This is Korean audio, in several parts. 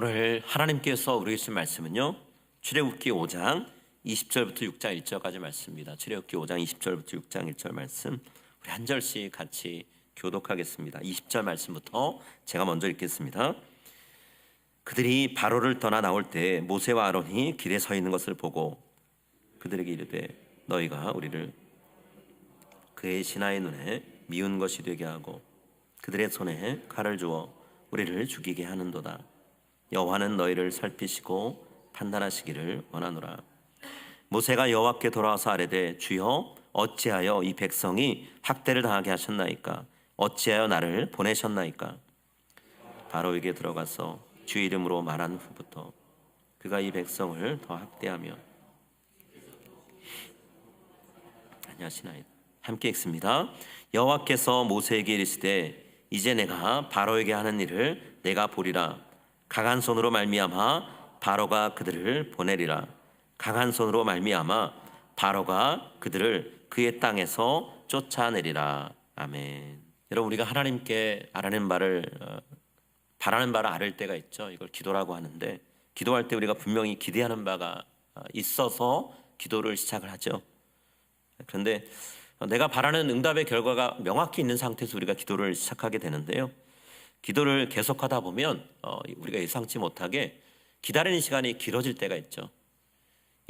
오늘 하나님께서 우리에게 주신 말씀은요. 출애굽기 5장 20절부터 6장 1절까지 말씀입니다. 출애굽기 5장 20절부터 6장 1절 말씀 우리 한 절씩 같이 교독하겠습니다. 20절 말씀부터 제가 먼저 읽겠습니다. 그들이 바로를 떠나 나올 때 모세와 아론이 길에 서 있는 것을 보고 그들에게 이르되 너희가 우리를 그의 신하의 눈에 미운 것이 되게 하고 그들의 손에 칼을 주어 우리를 죽이게 하는도다. 여호와는 너희를 살피시고 판단하시기를 원하노라. 모세가 여호와께 돌아와서 아뢰되 주여 어찌하여 이 백성이 학대를 당하게 하셨나이까 어찌하여 나를 보내셨나이까 바로에게 들어가서 주 이름으로 말한 후부터 그가 이 백성을 더 학대하며 안녕하시나이다. 함께 읽습니다. 여호와께서 모세에게 이르시되 이제 내가 바로에게 하는 일을 내가 보리라 강한 손으로 말미암아 바로가 그들을 보내리라 강한 손으로 말미암아 바로가 그들을 그의 땅에서 쫓아내리라 아멘. 여러분 우리가 하나님께 알아낸 바를 어, 바라는 바를 알을 때가 있죠. 이걸 기도라고 하는데 기도할 때 우리가 분명히 기대하는 바가 어, 있어서 기도를 시작을 하죠. 그런데 내가 바라는 응답의 결과가 명확히 있는 상태에서 우리가 기도를 시작하게 되는데요. 기도를 계속하다 보면 어, 우리가 예상치 못하게 기다리는 시간이 길어질 때가 있죠.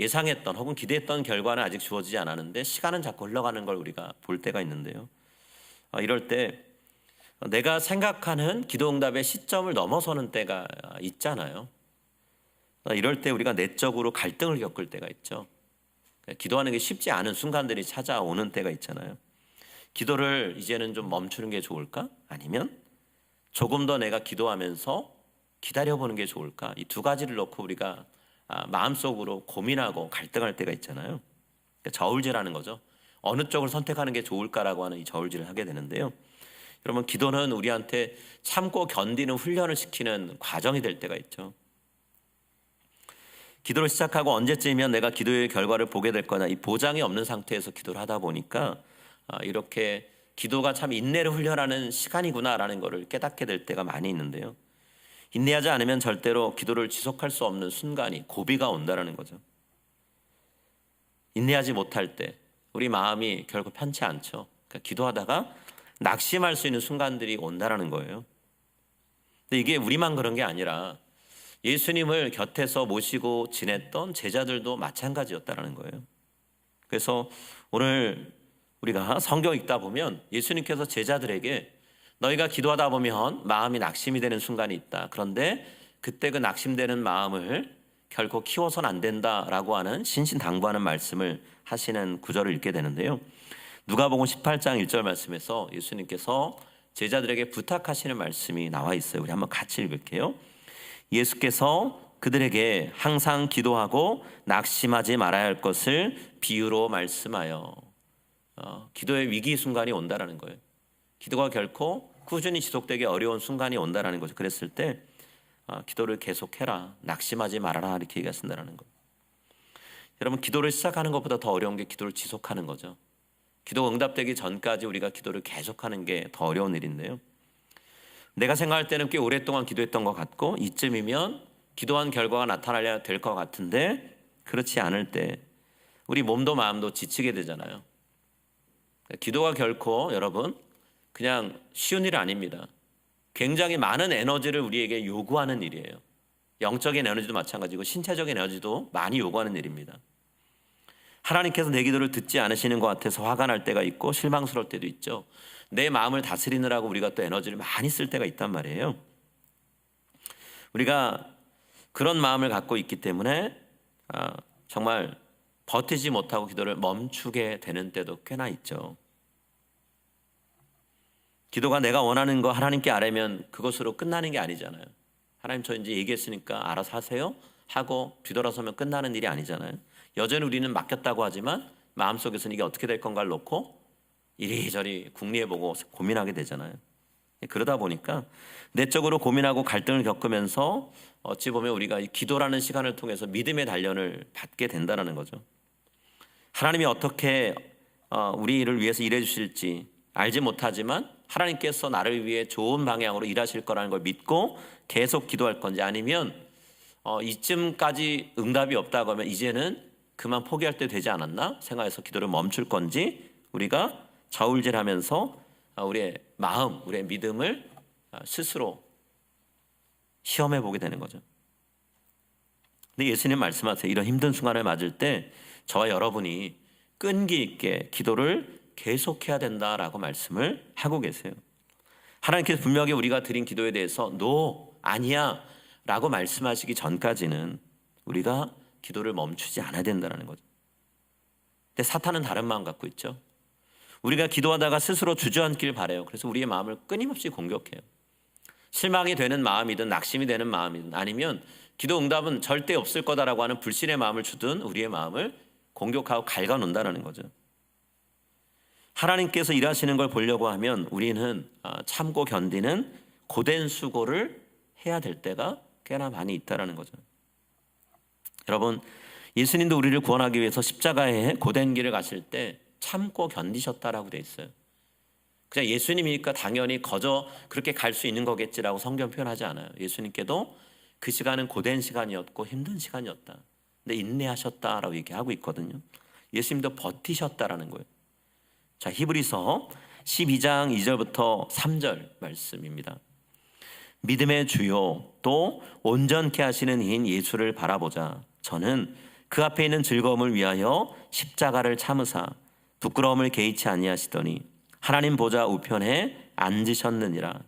예상했던 혹은 기대했던 결과는 아직 주어지지 않았는데 시간은 자꾸 흘러가는 걸 우리가 볼 때가 있는데요. 어, 이럴 때 내가 생각하는 기도 응답의 시점을 넘어서는 때가 있잖아요. 어, 이럴 때 우리가 내적으로 갈등을 겪을 때가 있죠. 기도하는 게 쉽지 않은 순간들이 찾아오는 때가 있잖아요. 기도를 이제는 좀 멈추는 게 좋을까? 아니면 조금 더 내가 기도하면서 기다려보는 게 좋을까? 이 두 가지를 놓고 우리가 아, 마음속으로 고민하고 갈등할 때가 있잖아요. 그러니까 저울질하는 거죠. 어느 쪽을 선택하는 게 좋을까라고 하는 이 저울질을 하게 되는데요. 여러분 기도는 우리한테 참고 견디는 훈련을 시키는 과정이 될 때가 있죠. 기도를 시작하고 언제쯤이면 내가 기도의 결과를 보게 될 거냐 이 보장이 없는 상태에서 기도를 하다 보니까 아, 이렇게 기도가 참 인내를 훈련하는 시간이구나라는 것을 깨닫게 될 때가 많이 있는데요. 인내하지 않으면 절대로 기도를 지속할 수 없는 순간이 고비가 온다라는 거죠. 인내하지 못할 때 우리 마음이 결국 편치 않죠. 그러니까 기도하다가 낙심할 수 있는 순간들이 온다라는 거예요. 근데 이게 우리만 그런 게 아니라 예수님을 곁에서 모시고 지냈던 제자들도 마찬가지였다라는 거예요. 그래서 오늘 우리가 성경 읽다 보면 예수님께서 제자들에게 너희가 기도하다 보면 마음이 낙심이 되는 순간이 있다. 그런데 그때 그 낙심되는 마음을 결코 키워서는 안 된다라고 하는 신신당부하는 말씀을 하시는 구절을 읽게 되는데요. 누가복음 18장 1절 말씀에서 예수님께서 제자들에게 부탁하시는 말씀이 나와 있어요. 우리 한번 같이 읽을게요. 예수께서 그들에게 항상 기도하고 낙심하지 말아야 할 것을 비유로 말씀하여 어, 기도의 위기 순간이 온다라는 거예요. 기도가 결코 꾸준히 지속되기 어려운 순간이 온다라는 거죠. 그랬을 때 어, 기도를 계속해라, 낙심하지 말아라 이렇게 얘기하신다라는 거예요. 여러분 기도를 시작하는 것보다 더 어려운 게 기도를 지속하는 거죠. 기도 응답되기 전까지 우리가 기도를 계속하는 게 더 어려운 일인데요. 내가 생각할 때는 꽤 오랫동안 기도했던 것 같고 이쯤이면 기도한 결과가 나타나야 될 것 같은데 그렇지 않을 때 우리 몸도 마음도 지치게 되잖아요. 기도가 결코 여러분 그냥 쉬운 일 아닙니다. 굉장히 많은 에너지를 우리에게 요구하는 일이에요. 영적인 에너지도 마찬가지고 신체적인 에너지도 많이 요구하는 일입니다. 하나님께서 내 기도를 듣지 않으시는 것 같아서 화가 날 때가 있고 실망스러울 때도 있죠. 내 마음을 다스리느라고 우리가 또 에너지를 많이 쓸 때가 있단 말이에요. 우리가 그런 마음을 갖고 있기 때문에 아, 정말 버티지 못하고 기도를 멈추게 되는 때도 꽤나 있죠. 기도가 내가 원하는 거 하나님께 아뢰면 그것으로 끝나는 게 아니잖아요. 하나님 저 이제 얘기했으니까 알아서 하세요 하고 뒤돌아서면 끝나는 일이 아니잖아요. 여전히 우리는 맡겼다고 하지만 마음속에서는 이게 어떻게 될 건가를 놓고 이리저리 궁리해보고 고민하게 되잖아요. 그러다 보니까 내적으로 고민하고 갈등을 겪으면서 어찌 보면 우리가 기도라는 시간을 통해서 믿음의 단련을 받게 된다는 거죠. 하나님이 어떻게 어, 우리를 위해서 일해 주실지 알지 못하지만 하나님께서 나를 위해 좋은 방향으로 일하실 거라는 걸 믿고 계속 기도할 건지 아니면 어, 이쯤까지 응답이 없다고 하면 이제는 그만 포기할 때 되지 않았나 생각해서 기도를 멈출 건지 우리가 좌울질하면서 아, 우리의 마음, 우리의 믿음을 아, 스스로 시험해 보게 되는 거죠. 근데 예수님 말씀하세요. 이런 힘든 순간을 맞을 때 저와 여러분이 끈기 있게 기도를 계속해야 된다라고 말씀을 하고 계세요. 하나님께서 분명히 우리가 드린 기도에 대해서 노 아니야 라고 말씀하시기 전까지는 우리가 기도를 멈추지 않아야 된다는 거죠. 근데 사탄은 다른 마음 갖고 있죠. 우리가 기도하다가 스스로 주저앉길 바래요. 그래서 우리의 마음을 끊임없이 공격해요. 실망이 되는 마음이든 낙심이 되는 마음이든 아니면 기도 응답은 절대 없을 거다라고 하는 불신의 마음을 주든 우리의 마음을 공격하고 갉아놓는다는 거죠. 하나님께서 일하시는 걸 보려고 하면 우리는 아, 참고 견디는 고된 수고를 해야 될 때가 꽤나 많이 있다라는 거죠. 여러분, 예수님도 우리를 구원하기 위해서 십자가에 고된 길을 가실 때 참고 견디셨다라고 돼 있어요. 그냥 예수님이니까 당연히 거저 그렇게 갈 수 있는 거겠지라고 성경 표현하지 않아요. 예수님께도 그 시간은 고된 시간이었고 힘든 시간이었다. 근데 인내하셨다라고 얘기하고 있거든요. 예수님도 버티셨다라는 거예요. 자, 히브리서 12장 2절부터 3절 말씀입니다. 믿음의 주요 또 온전케 하시는 이인 예수를 바라보자. 저는 그 앞에 있는 즐거움을 위하여 십자가를 참으사 부끄러움을 개의치 아니하시더니 하나님 보좌 우편에 앉으셨느니라.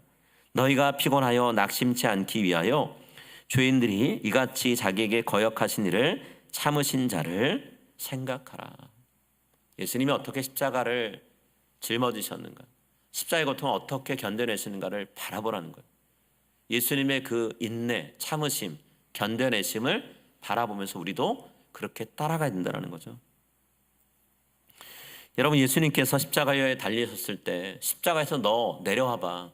너희가 피곤하여 낙심치 않기 위하여 죄인들이 이같이 자기에게 거역하신 일을 참으신 자를 생각하라. 예수님이 어떻게 십자가를 짊어지셨는가? 십자가의 고통을 어떻게 견뎌내시는가를 바라보라는 거예요. 예수님의 그 인내, 참으심, 견뎌내심을 바라보면서 우리도 그렇게 따라가야 된다는 거죠. 여러분 예수님께서 십자가에 달리셨을 때 십자가에서 너 내려와 봐.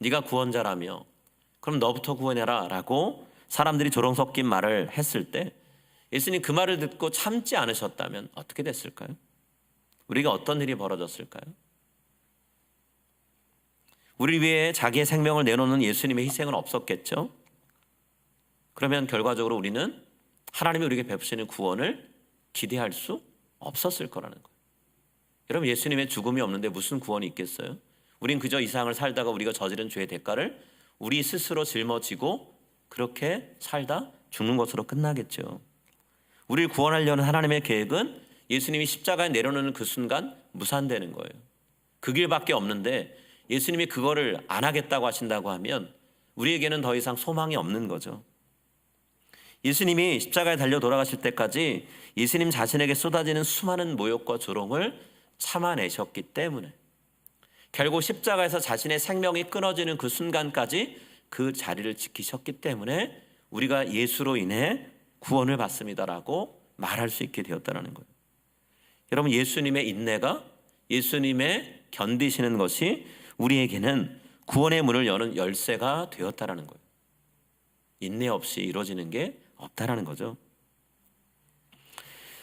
네가 구원자라며 그럼 너부터 구원해라라고 사람들이 조롱 섞인 말을 했을 때 예수님 그 말을 듣고 참지 않으셨다면 어떻게 됐을까요? 우리가 어떤 일이 벌어졌을까요? 우리 위해 자기의 생명을 내놓는 예수님의 희생은 없었겠죠? 그러면 결과적으로 우리는 하나님이 우리에게 베푸시는 구원을 기대할 수 없었을 거라는 거예요. 여러분 예수님의 죽음이 없는데 무슨 구원이 있겠어요? 우린 그저 이 세상을 살다가 우리가 저지른 죄의 대가를 우리 스스로 짊어지고 그렇게 살다 죽는 것으로 끝나겠죠. 우리를 구원하려는 하나님의 계획은 예수님이 십자가에 내려놓는 그 순간 무산되는 거예요. 그 길밖에 없는데 예수님이 그거를 안 하겠다고 하신다고 하면 우리에게는 더 이상 소망이 없는 거죠. 예수님이 십자가에 달려 돌아가실 때까지 예수님 자신에게 쏟아지는 수많은 모욕과 조롱을 참아내셨기 때문에 결국 십자가에서 자신의 생명이 끊어지는 그 순간까지 그 자리를 지키셨기 때문에 우리가 예수로 인해 구원을 받습니다라고 말할 수 있게 되었다는 거예요. 여러분 예수님의 인내가 예수님의 견디시는 것이 우리에게는 구원의 문을 여는 열쇠가 되었다라는 거예요. 인내 없이 이루어지는 게 없다라는 거죠.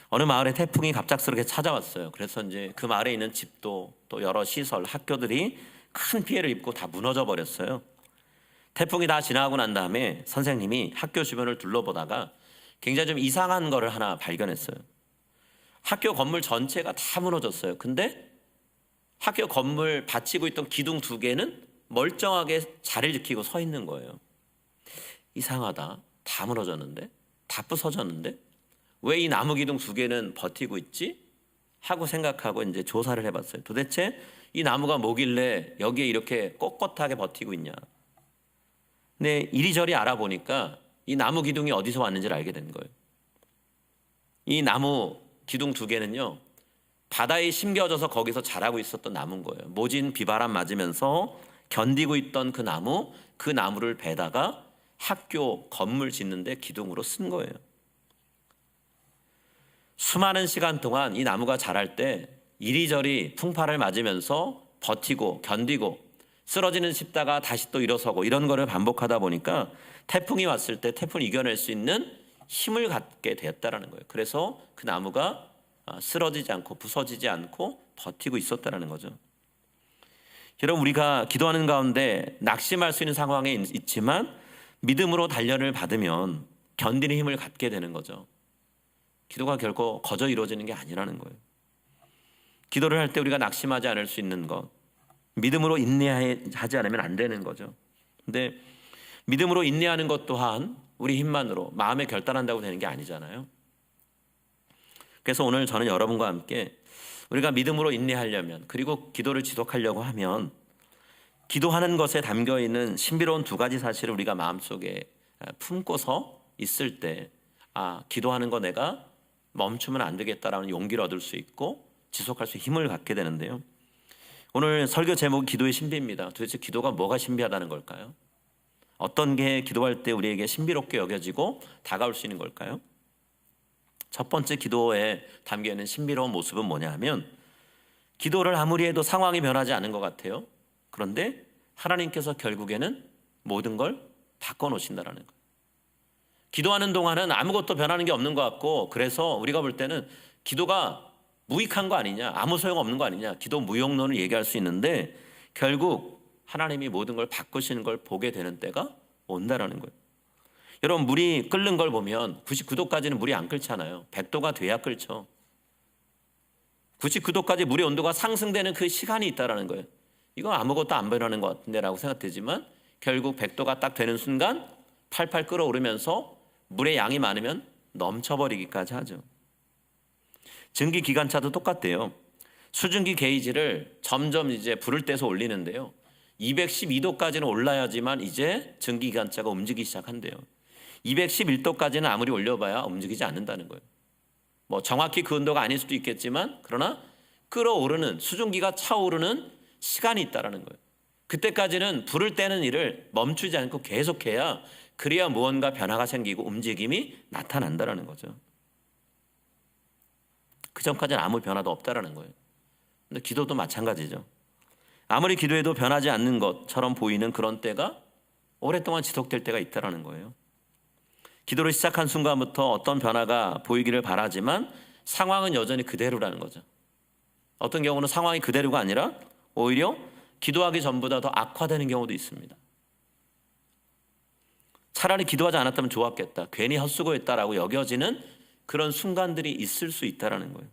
어느 마을에 태풍이 갑작스럽게 찾아왔어요. 그래서 이제 그 마을에 있는 집도 또 여러 시설, 학교들이 큰 피해를 입고 다 무너져 버렸어요. 태풍이 다 지나가고 난 다음에 선생님이 학교 주변을 둘러보다가 굉장히 좀 이상한 거를 하나 발견했어요. 학교 건물 전체가 다 무너졌어요. 근데 학교 건물 받치고 있던 기둥 두 개는 멀쩡하게 자리를 지키고 서 있는 거예요. 이상하다. 다 무너졌는데? 다 부서졌는데? 왜 이 나무 기둥 두 개는 버티고 있지? 하고 생각하고 이제 조사를 해봤어요. 도대체 이 나무가 뭐길래 여기에 이렇게 꼿꼿하게 버티고 있냐? 근데 이리저리 알아보니까 이 나무 기둥이 어디서 왔는지를 알게 된 거예요. 이 나무 기둥 두 개는요, 바다에 심겨져서 거기서 자라고 있었던 나무인 거예요. 모진 비바람 맞으면서 견디고 있던 그 나무, 그 나무를 베다가 학교 건물 짓는데 기둥으로 쓴 거예요. 수많은 시간 동안 이 나무가 자랄 때 이리저리 풍파를 맞으면서 버티고 견디고 쓰러지는 싶다가 다시 또 일어서고 이런 거를 반복하다 보니까 태풍이 왔을 때 태풍을 이겨낼 수 있는 힘을 갖게 되었다라는 거예요. 그래서 그 나무가 쓰러지지 않고 부서지지 않고 버티고 있었다라는 거죠. 여러분 우리가 기도하는 가운데 낙심할 수 있는 상황에 있- 있지만 믿음으로 단련을 받으면 견디는 힘을 갖게 되는 거죠. 기도가 결코 거저 이루어지는 게 아니라는 거예요. 기도를 할 때 우리가 낙심하지 않을 수 있는 것, 믿음으로 인내하지 않으면 안 되는 거죠. 근데 믿음으로 인내하는 것 또한 우리 힘만으로 마음에 결단한다고 되는 게 아니잖아요. 그래서 오늘 저는 여러분과 함께 우리가 믿음으로 인내하려면 그리고 기도를 지속하려고 하면 기도하는 것에 담겨 있는 신비로운 두 가지 사실을 우리가 마음속에 품고서 있을 때 아, 기도하는 거 내가 멈추면 안 되겠다라는 용기를 얻을 수 있고 지속할 수 힘을 갖게 되는데요. 오늘 설교 제목이 기도의 신비입니다. 도대체 기도가 뭐가 신비하다는 걸까요? 어떤 게 기도할 때 우리에게 신비롭게 여겨지고 다가올 수 있는 걸까요? 첫 번째 기도에 담겨 있는 신비로운 모습은 뭐냐 하면 기도를 아무리 해도 상황이 변하지 않은 것 같아요. 그런데 하나님께서 결국에는 모든 걸 바꿔 놓으신다라는 거예요. 기도하는 동안은 아무것도 변하는 게 없는 것 같고 그래서 우리가 볼 때는 기도가 무익한 거 아니냐, 아무 소용 없는 거 아니냐, 기도 무용론을 얘기할 수 있는데 결국 하나님이 모든 걸 바꾸시는 걸 보게 되는 때가 온다라는 거예요. 여러분 물이 끓는 걸 보면 99도까지는 물이 안 끓잖아요. 100도가 돼야 끓죠. 99도까지 물의 온도가 상승되는 그 시간이 있다라는 거예요. 이거 아무것도 안 변하는 것 같은데라고 생각되지만 결국 100도가 딱 되는 순간 팔팔 끓어오르면서 물의 양이 많으면 넘쳐버리기까지 하죠. 증기 기관차도 똑같대요. 수증기 게이지를 점점 이제 불을 떼서 올리는데요. 212도까지는 올라야지만 이제 증기 기관차가 움직이기 시작한대요. 211도까지는 아무리 올려봐야 움직이지 않는다는 거예요. 뭐 정확히 그 온도가 아닐 수도 있겠지만 그러나 끓어오르는 수증기가 차오르는 시간이 있다라는 거예요. 그때까지는 불을 떼는 일을 멈추지 않고 계속해야 그래야 무언가 변화가 생기고 움직임이 나타난다라는 거죠. 그 전까지는 아무 변화도 없다라는 거예요. 근데 기도도 마찬가지죠. 아무리 기도해도 변하지 않는 것처럼 보이는 그런 때가 오랫동안 지속될 때가 있다라는 거예요. 기도를 시작한 순간부터 어떤 변화가 보이기를 바라지만 상황은 여전히 그대로라는 거죠. 어떤 경우는 상황이 그대로가 아니라 오히려 기도하기 전보다 더 악화되는 경우도 있습니다. 차라리 기도하지 않았다면 좋았겠다. 괜히 헛수고했다라고 여겨지는 그런 순간들이 있을 수 있다라는 거예요.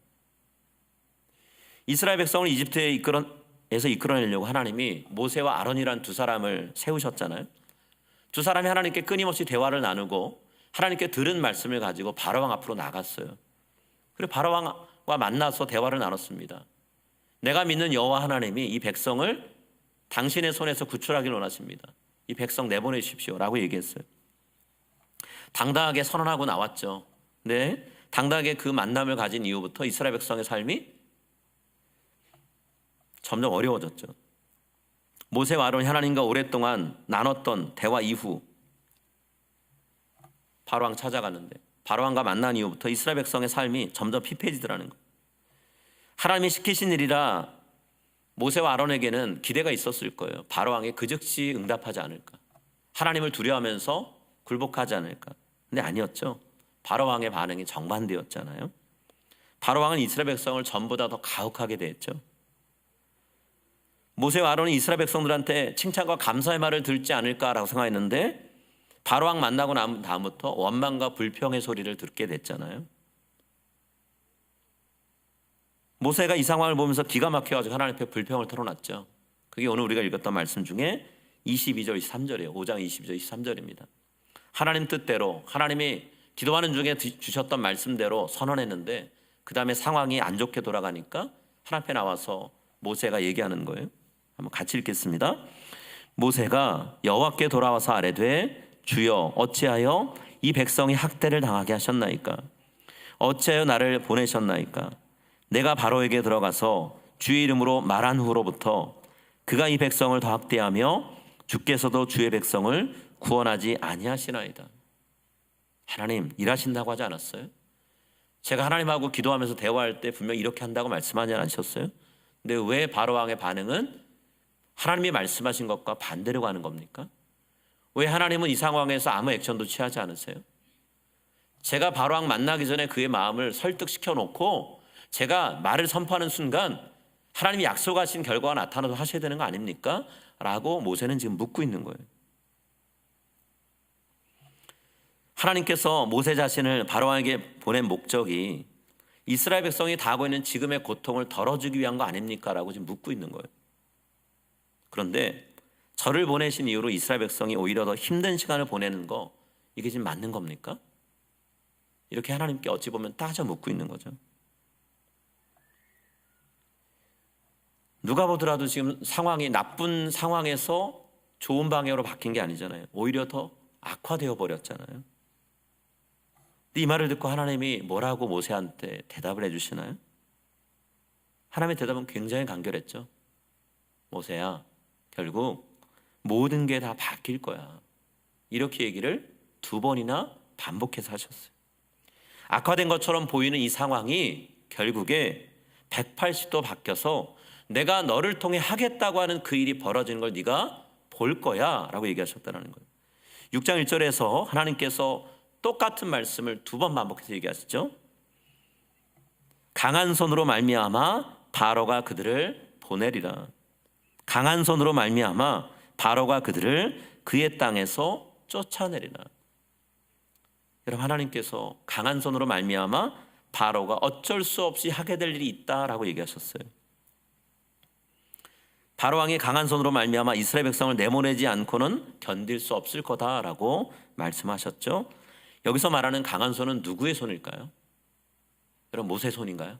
이스라엘 백성을 이집트에 이끌어에서 이끌어내려고 하나님이 모세와 아론이란 두 사람을 세우셨잖아요. 두 사람이 하나님께 끊임없이 대화를 나누고 하나님께 들은 말씀을 가지고 바로왕 앞으로 나갔어요. 그리고 바로왕과 만나서 대화를 나눴습니다. 내가 믿는 여호와 하나님이 이 백성을 당신의 손에서 구출하기를 원하십니다. 이 백성 내보내 주십시오라고 얘기했어요. 당당하게 선언하고 나왔죠. 네, 당당하게 그 만남을 가진 이후부터 이스라엘 백성의 삶이 점점 어려워졌죠. 모세와 아론이 하나님과 오랫동안 나눴던 대화 이후 바로왕 찾아갔는데 바로왕과 만난 이후부터 이스라엘 백성의 삶이 점점 피폐해지더라는 거예요. 하나님이 시키신 일이라 모세와 아론에게는 기대가 있었을 거예요. 바로왕이 그 즉시 응답하지 않을까. 하나님을 두려워하면서 굴복하지 않을까. 근데 아니었죠. 바로 왕의 반응이 정반대였잖아요. 바로 왕은 이스라엘 백성을 전보다 더 가혹하게 대했죠. 모세와 아론이 이스라엘 백성들한테 칭찬과 감사의 말을 듣지 않을까라고 생각했는데 바로 왕 만나고 난 다음부터 원망과 불평의 소리를 듣게 됐잖아요. 모세가 이 상황을 보면서 기가 막혀가지고 하나님 앞에 불평을 털어놨죠. 그게 오늘 우리가 읽었던 말씀 중에 22절, 23절이에요. 5장 22절, 23절입니다. 하나님 뜻대로 하나님이 기도하는 중에 주셨던 말씀대로 선언했는데 그 다음에 상황이 안 좋게 돌아가니까 하나님 앞에 나와서 모세가 얘기하는 거예요. 한번 같이 읽겠습니다. 모세가 여호와께 돌아와서 아뢰되 주여 어찌하여 이 백성이 학대를 당하게 하셨나이까 어찌하여 나를 보내셨나이까 내가 바로에게 들어가서 주의 이름으로 말한 후로부터 그가 이 백성을 더 학대하며 주께서도 주의 백성을 구원하지 아니하시나이다. 하나님 일하신다고 하지 않았어요? 제가 하나님하고 기도하면서 대화할 때 분명 이렇게 한다고 말씀하지 않으셨어요? 근데 왜 바로 왕의 반응은 하나님이 말씀하신 것과 반대로 가는 겁니까? 왜 하나님은 이 상황에서 아무 액션도 취하지 않으세요? 제가 바로 왕 만나기 전에 그의 마음을 설득시켜 놓고 제가 말을 선포하는 순간 하나님이 약속하신 결과가 나타나도 하셔야 되는 거 아닙니까? 라고 모세는 지금 묻고 있는 거예요. 하나님께서 모세 자신을 바로에게 보낸 목적이 이스라엘 백성이 당하고 있는 지금의 고통을 덜어주기 위한 거 아닙니까? 라고 지금 묻고 있는 거예요. 그런데 저를 보내신 이후로 이스라엘 백성이 오히려 더 힘든 시간을 보내는 거 이게 지금 맞는 겁니까? 이렇게 하나님께 어찌 보면 따져 묻고 있는 거죠. 누가 보더라도 지금 상황이 나쁜 상황에서 좋은 방향으로 바뀐 게 아니잖아요. 오히려 더 악화되어 버렸잖아요. 이 말을 듣고 하나님이 뭐라고 모세한테 대답을 해주시나요? 하나님의 대답은 굉장히 간결했죠. 모세야, 결국 모든 게 다 바뀔 거야. 이렇게 얘기를 두 번이나 반복해서 하셨어요. 악화된 것처럼 보이는 이 상황이 결국에 180도 바뀌어서 내가 너를 통해 하겠다고 하는 그 일이 벌어지는 걸 네가 볼 거야 라고 얘기하셨다는 거예요. 6장 1절에서 하나님께서 똑같은 말씀을 두 번 반복해서 얘기하시죠. 강한 손으로 말미암아 바로가 그들을 보내리라. 강한 손으로 말미암아 바로가 그들을 그의 땅에서 쫓아내리라. 여러분 하나님께서 강한 손으로 말미암아 바로가 어쩔 수 없이 하게 될 일이 있다라고 얘기하셨어요. 바로 왕이 강한 손으로 말미암아 이스라엘 백성을 내보내지 않고는 견딜 수 없을 거다라고 말씀하셨죠. 여기서 말하는 강한 손은 누구의 손일까요? 여러분 모세 손인가요?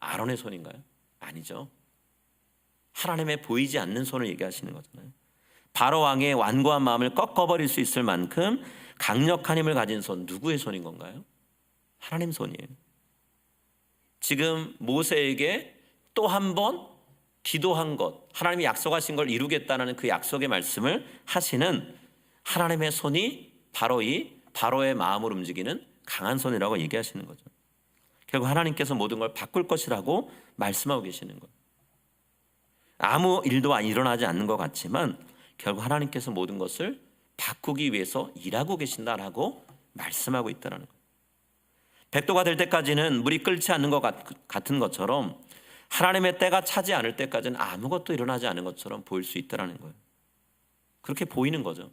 아론의 손인가요? 아니죠. 하나님의 보이지 않는 손을 얘기하시는 거잖아요. 바로 왕의 완고한 마음을 꺾어버릴 수 있을 만큼 강력한 힘을 가진 손 누구의 손인 건가요? 하나님 손이에요. 지금 모세에게 또 한 번 기도한 것, 하나님이 약속하신 걸 이루겠다는 그 약속의 말씀을 하시는 하나님의 손이 바로 이 바로의 마음을 움직이는 강한 손이라고 얘기하시는 거죠. 결국 하나님께서 모든 걸 바꿀 것이라고 말씀하고 계시는 거예요. 아무 일도 일어나지 않는 것 같지만 결국 하나님께서 모든 것을 바꾸기 위해서 일하고 계신다라고 말씀하고 있다는 거예요. 백도가 될 때까지는 물이 끓지 않는 것 같은 것처럼 하나님의 때가 차지 않을 때까지는 아무것도 일어나지 않은 것처럼 보일 수 있다는 거예요. 그렇게 보이는 거죠.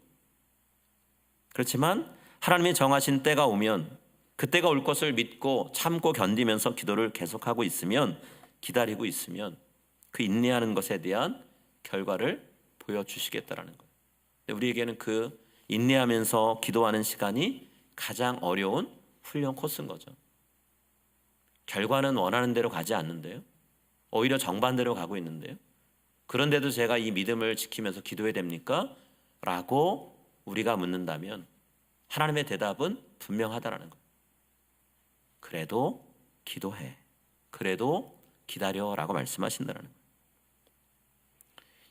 그렇지만 하나님이 정하신 때가 오면 그 때가 올 것을 믿고 참고 견디면서 기도를 계속하고 있으면 기다리고 있으면 그 인내하는 것에 대한 결과를 보여주시겠다라는 거예요. 우리에게는 그 인내하면서 기도하는 시간이 가장 어려운 훈련 코스인 거죠. 결과는 원하는 대로 가지 않는데요. 오히려 정반대로 가고 있는데요. 그런데도 제가 이 믿음을 지키면서 기도해야 됩니까? 라고 우리가 묻는다면 하나님의 대답은 분명하다라는 거예요. 그래도 기도해. 그래도 기다려라고 말씀하신다는 거예요.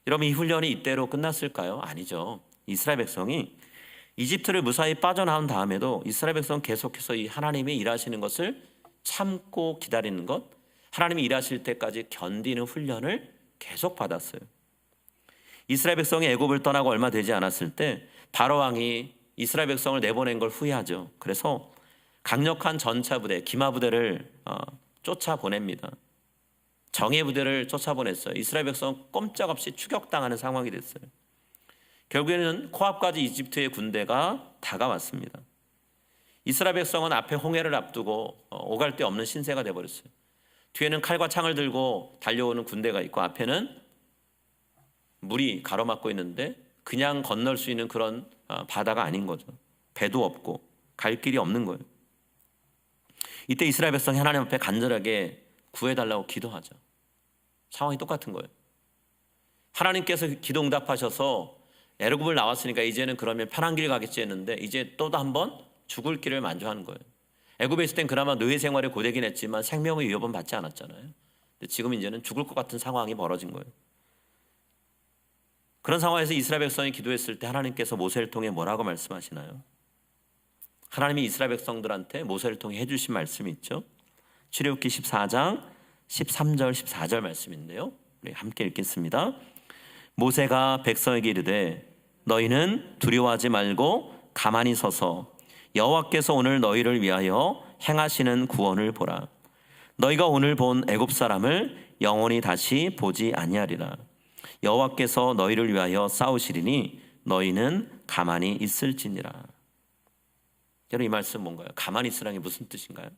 여러분 이 훈련이 이때로 끝났을까요? 아니죠. 이스라엘 백성이 이집트를 무사히 빠져나온 다음에도 이스라엘 백성 계속해서 이 하나님이 일하시는 것을 참고 기다리는 것, 하나님이 일하실 때까지 견디는 훈련을 계속 받았어요. 이스라엘 백성이 애굽을 떠나고 얼마 되지 않았을 때 바로 왕이 이스라엘 백성을 내보낸 걸 후회하죠. 그래서 강력한 전차 부대, 기마 부대를 어, 쫓아 보냅니다. 정예 부대를 쫓아 보냈어요. 이스라엘 백성 꼼짝없이 추격당하는 상황이 됐어요. 결국에는 코앞까지 이집트의 군대가 다가왔습니다. 이스라엘 백성은 앞에 홍해를 앞두고 어, 오갈 데 없는 신세가 되어버렸어요. 뒤에는 칼과 창을 들고 달려오는 군대가 있고 앞에는 물이 가로막고 있는데 그냥 건널 수 있는 그런 어, 바다가 아닌 거죠. 배도 없고 갈 길이 없는 거예요. 이때 이스라엘 백성이 하나님 앞에 간절하게 구해달라고 기도하죠. 상황이 똑같은 거예요. 하나님께서 기도 응답하셔서 애굽을 나왔으니까 이제는 그러면 편한 길 가겠지 했는데 이제 또 한 번 죽을 길을 만족하는 거예요. 애굽에 있을 땐 그나마 노예 생활에 고되긴 했지만 생명의 위협은 받지 않았잖아요. 근데 지금 이제는 죽을 것 같은 상황이 벌어진 거예요. 그런 상황에서 이스라엘 백성이 기도했을 때 하나님께서 모세를 통해 뭐라고 말씀하시나요? 하나님이 이스라엘 백성들한테 모세를 통해 해주신 말씀이 있죠. 출애굽기 14장 13절 14절 말씀인데요. 우리 함께 읽겠습니다. 모세가 백성에게 이르되 너희는 두려워하지 말고 가만히 서서 여호와께서 오늘 너희를 위하여 행하시는 구원을 보라. 너희가 오늘 본 애굽 사람을 영원히 다시 보지 아니하리라. 여호와께서 너희를 위하여 싸우시리니 너희는 가만히 있을지니라. 여러분 이 말씀 뭔가요? 가만히 있으라는 게 무슨 뜻인가요?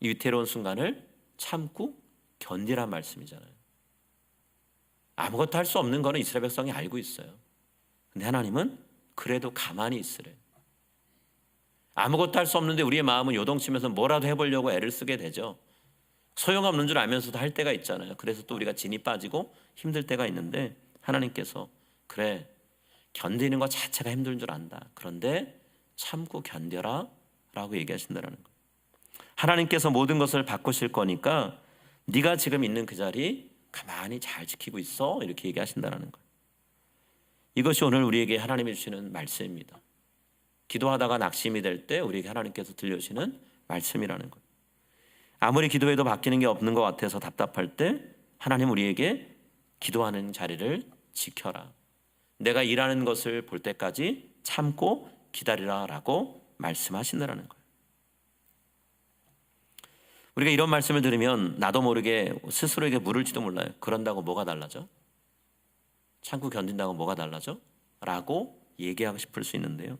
이 위태로운 순간을 참고 견디란 말씀이잖아요. 아무것도 할 수 없는 거는 이스라엘 백성이 알고 있어요. 근데 하나님은 그래도 가만히 있으래. 아무것도 할 수 없는데 우리의 마음은 요동치면서 뭐라도 해보려고 애를 쓰게 되죠. 소용없는 줄 알면서도 할 때가 있잖아요. 그래서 또 우리가 진이 빠지고 힘들 때가 있는데 하나님께서 그래 견디는 것 자체가 힘든 줄 안다. 그런데 참고 견뎌라 라고 얘기하신다는 거예요. 하나님께서 모든 것을 바꾸실 거니까 네가 지금 있는 그 자리 가만히 잘 지키고 있어 이렇게 얘기하신다는 거예요. 이것이 오늘 우리에게 하나님이 주시는 말씀입니다. 기도하다가 낙심이 될 때 우리에게 하나님께서 들려주시는 말씀이라는 거예요. 아무리 기도해도 바뀌는 게 없는 것 같아서 답답할 때 하나님 우리에게 기도하는 자리를 지켜라. 내가 일하는 것을 볼 때까지 참고 기다리라라고 말씀하신다는 거예요. 우리가 이런 말씀을 들으면 나도 모르게 스스로에게 물을지도 몰라요. 그런다고 뭐가 달라져? 참고 견딘다고 뭐가 달라져? 라고 얘기하고 싶을 수 있는데요.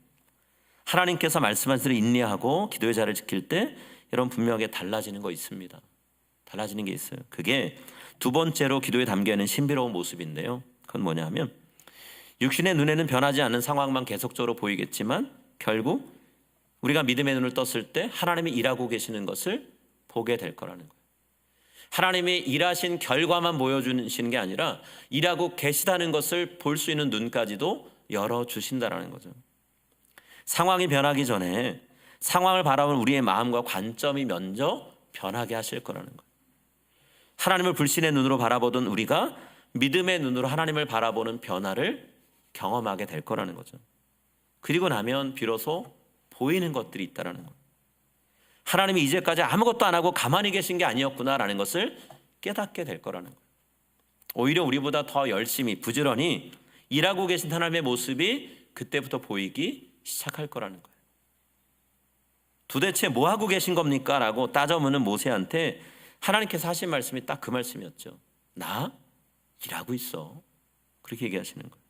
하나님께서 말씀하신 대로 인내하고 기도의 자를 지킬 때 여러분 분명하게 달라지는 거 있습니다. 달라지는 게 있어요. 그게 두 번째로 기도에 담겨 있는 신비로운 모습인데요. 그건 뭐냐 하면 육신의 눈에는 변하지 않는 상황만 계속적으로 보이겠지만 결국 우리가 믿음의 눈을 떴을 때 하나님이 일하고 계시는 것을 보게 될 거라는 거예요. 하나님이 일하신 결과만 보여주시는 게 아니라 일하고 계시다는 것을 볼 수 있는 눈까지도 열어 주신다라는 거죠. 상황이 변하기 전에 상황을 바라보는 우리의 마음과 관점이 먼저 변하게 하실 거라는 거예요. 하나님을 불신의 눈으로 바라보던 우리가 믿음의 눈으로 하나님을 바라보는 변화를 경험하게 될 거라는 거죠. 그리고 나면 비로소 보이는 것들이 있다라는 거예요. 하나님이 이제까지 아무것도 안 하고 가만히 계신 게 아니었구나라는 것을 깨닫게 될 거라는 거예요. 오히려 우리보다 더 열심히 부지런히 일하고 계신 하나님의 모습이 그때부터 보이기 시작할 거라는 거예요. 도대체 뭐 하고 계신 겁니까? 라고 따져 묻는 모세한테 하나님께서 하신 말씀이 딱 그 말씀이었죠. 나 일하고 있어. 그렇게 얘기하시는 거예요.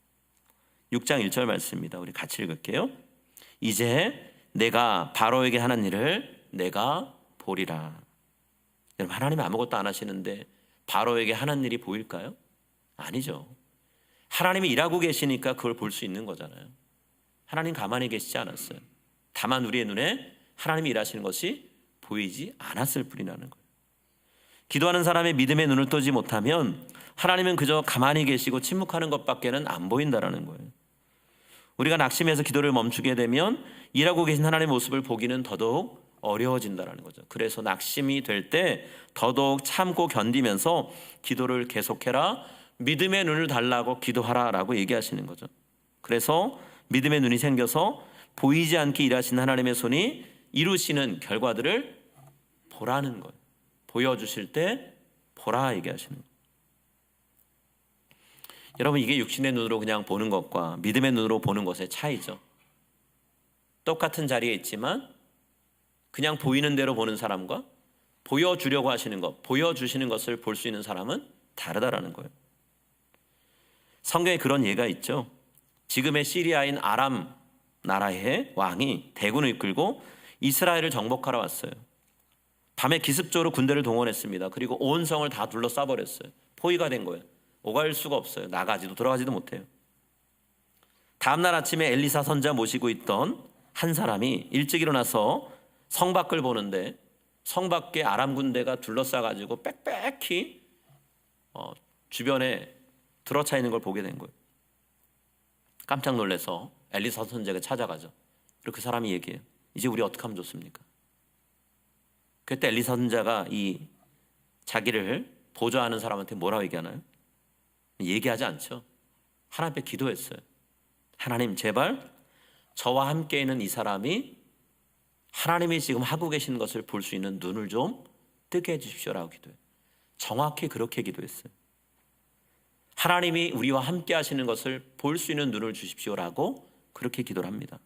6장 1절 말씀입니다. 우리 같이 읽을게요. 이제 내가 바로에게 하는 일을 내가 보리라. 여러분 하나님 아무것도 안 하시는데 바로에게 하는 일이 보일까요? 아니죠. 하나님이 일하고 계시니까 그걸 볼 수 있는 거잖아요. 하나님 가만히 계시지 않았어요. 다만 우리의 눈에 하나님이 일하시는 것이 보이지 않았을 뿐이라는 거예요. 기도하는 사람의 믿음의 눈을 뜨지 못하면 하나님은 그저 가만히 계시고 침묵하는 것밖에는 안 보인다라는 거예요. 우리가 낙심해서 기도를 멈추게 되면 일하고 계신 하나님의 모습을 보기는 더더욱 어려워진다라는 거죠. 그래서 낙심이 될 때 더더욱 참고 견디면서 기도를 계속해라. 믿음의 눈을 달라고 기도하라라고 얘기하시는 거죠. 그래서 믿음의 눈이 생겨서 보이지 않게 일하시는 하나님의 손이 이루시는 결과들을 보라는 거예요. 보여주실 때 보라 얘기하시는 거예요. 여러분 이게 육신의 눈으로 그냥 보는 것과 믿음의 눈으로 보는 것의 차이죠. 똑같은 자리에 있지만 그냥 보이는 대로 보는 사람과 보여주려고 하시는 것, 보여주시는 것을 볼 수 있는 사람은 다르다라는 거예요. 성경에 그런 예가 있죠. 지금의 시리아인 아람 나라의 왕이 대군을 이끌고 이스라엘을 정복하러 왔어요. 밤에 기습적으로 군대를 동원했습니다. 그리고 온 성을 다 둘러싸 버렸어요. 포위가 된 거예요. 오갈 수가 없어요. 나가지도 들어가지도 못해요. 다음 날 아침에 엘리사 선자 모시고 있던 한 사람이 일찍 일어나서 성 밖을 보는데 성 밖에 아람 군대가 둘러싸 가지고 빽빽히 어, 주변에 들어차 있는 걸 보게 된 거예요. 깜짝 놀라서 엘리사 선자가 찾아가죠. 그리고 그 사람이 얘기해요. 이제 우리 어떻게 하면 좋습니까? 그때 엘리사 선자가 이 자기를 보좌하는 사람한테 뭐라고 얘기하나요? 얘기하지 않죠. 하나님 앞에 기도했어요. 하나님 제발 저와 함께 있는 이 사람이 하나님이 지금 하고 계신 것을 볼 수 있는 눈을 좀 뜨게 해주십시오라고 기도해요. 정확히 그렇게 기도했어요. 하나님이 우리와 함께 하시는 것을 볼 수 있는 눈을 주십시오라고 그렇게 기도를 합니다.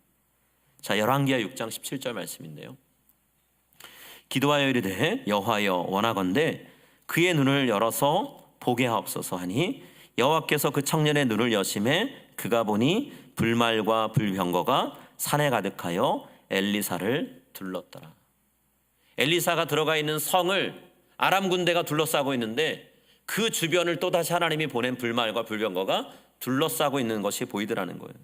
자, 열왕기하 6장 17절 말씀인데요. 기도하여 이르되 여호와여 원하건대 그의 눈을 열어서 보게 하옵소서 하니 여호와께서 그 청년의 눈을 여심해 그가 보니 불말과 불병거가 산에 가득하여 엘리사를 둘렀더라. 엘리사가 들어가 있는 성을 아람 군대가 둘러싸고 있는데 그 주변을 또 다시 하나님이 보낸 불말과 불병거가 둘러싸고 있는 것이 보이더라는 거예요.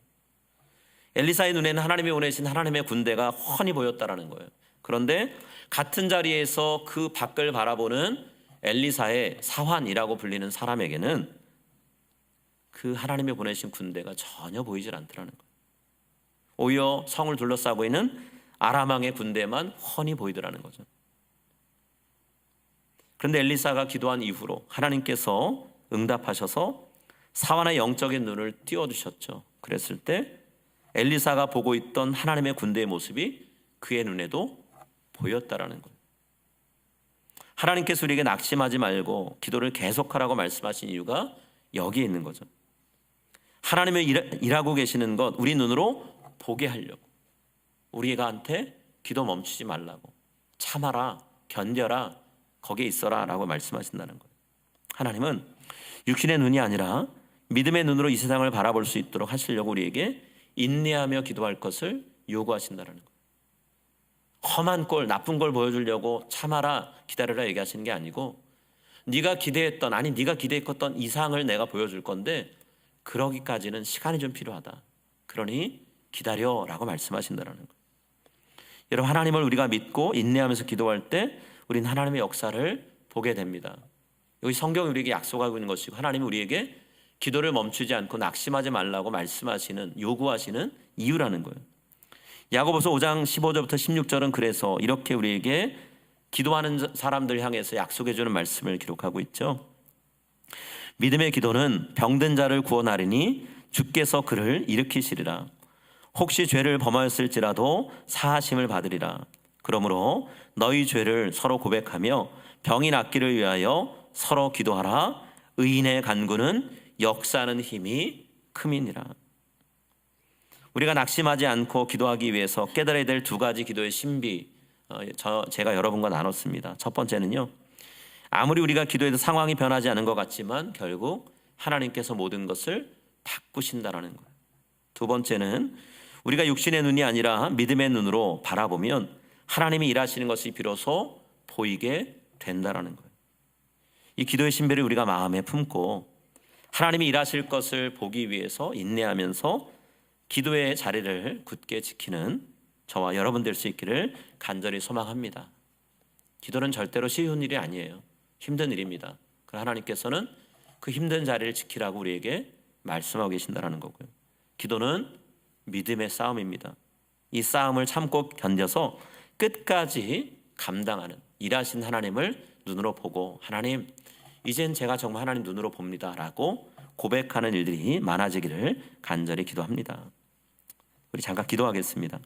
엘리사의 눈에는 하나님이 보내신 하나님의 군대가 훤히 보였다라는 거예요. 그런데 같은 자리에서 그 밖을 바라보는 엘리사의 사환이라고 불리는 사람에게는 그 하나님이 보내신 군대가 전혀 보이질 않더라는 거예요. 오히려 성을 둘러싸고 있는 아람왕의 군대만 훤히 보이더라는 거죠. 그런데 엘리사가 기도한 이후로 하나님께서 응답하셔서 사환의 영적인 눈을 띄워주셨죠. 그랬을 때 엘리사가 보고 있던 하나님의 군대의 모습이 그의 눈에도 보였다라는 거예요. 하나님께서 우리에게 낙심하지 말고 기도를 계속하라고 말씀하신 이유가 여기에 있는 거죠. 하나님의 일- 일하 고 계시는 것 우리 눈으로 보게 하려고 우리가한테 기도 멈추지 말라고 참아라 견뎌라 거기에 있어라 라고 말씀하신다는 거예요. 하나님은 육신의 눈이 아니라 믿음의 눈으로 이 세상을 바라볼 수 있도록 하시려고 우리에게 인내하며 기도할 것을 요구하신다는 거예요. 험한 꼴, 나쁜 걸 보여주려고 참아라, 기다려라 얘기하시는 게 아니고 네가 기대했던 아니 네가 기대했던 이상을 내가 보여줄 건데 그러기까지는 시간이 좀 필요하다. 그러니 기다려라고 말씀하신다는 거예요. 여러분 하나님을 우리가 믿고 인내하면서 기도할 때 우리는 하나님의 역사를 보게 됩니다. 여기 성경이 우리에게 약속하고 있는 것이고 하나님이 우리에게 기도를 멈추지 않고 낙심하지 말라고 말씀하시는 요구하시는 이유라는 거예요. 야고보서 5장 15절부터 16절은 그래서 이렇게 우리에게 기도하는 사람들 향해서 약속해 주는 말씀을 기록하고 있죠. 믿음의 기도는 병든 자를 구원하리니 주께서 그를 일으키시리라. 혹시 죄를 범하였을지라도 사하심을 받으리라. 그러므로 너희 죄를 서로 고백하며 병이 낫기를 위하여 서로 기도하라. 의인의 간구는 역사는 힘이 큼이니라. 우리가 낙심하지 않고 기도하기 위해서 깨달아야 될 두 가지 기도의 신비 어, 저 제가 여러분과 나눴습니다. 첫 번째는요. 아무리 우리가 기도해도 상황이 변하지 않은 것 같지만 결국 하나님께서 모든 것을 바꾸신다라는 거예요. 두 번째는 우리가 육신의 눈이 아니라 믿음의 눈으로 바라보면 하나님이 일하시는 것이 비로소 보이게 된다라는 거예요. 이 기도의 신비를 우리가 마음에 품고 하나님이 일하실 것을 보기 위해서 인내하면서 기도의 자리를 굳게 지키는 저와 여러분 될 수 있기를 간절히 소망합니다. 기도는 절대로 쉬운 일이 아니에요. 힘든 일입니다. 그 하나님께서는 그 힘든 자리를 지키라고 우리에게 말씀하고 계신다라는 거고요. 기도는 믿음의 싸움입니다. 이 싸움을 참고 견뎌서 끝까지 감당하는 일하신 하나님을 눈으로 보고 하나님 이젠 제가 정말 하나님 눈으로 봅니다라고 고백하는 일들이 많아지기를 간절히 기도합니다. 우리 잠깐 기도하겠습니다.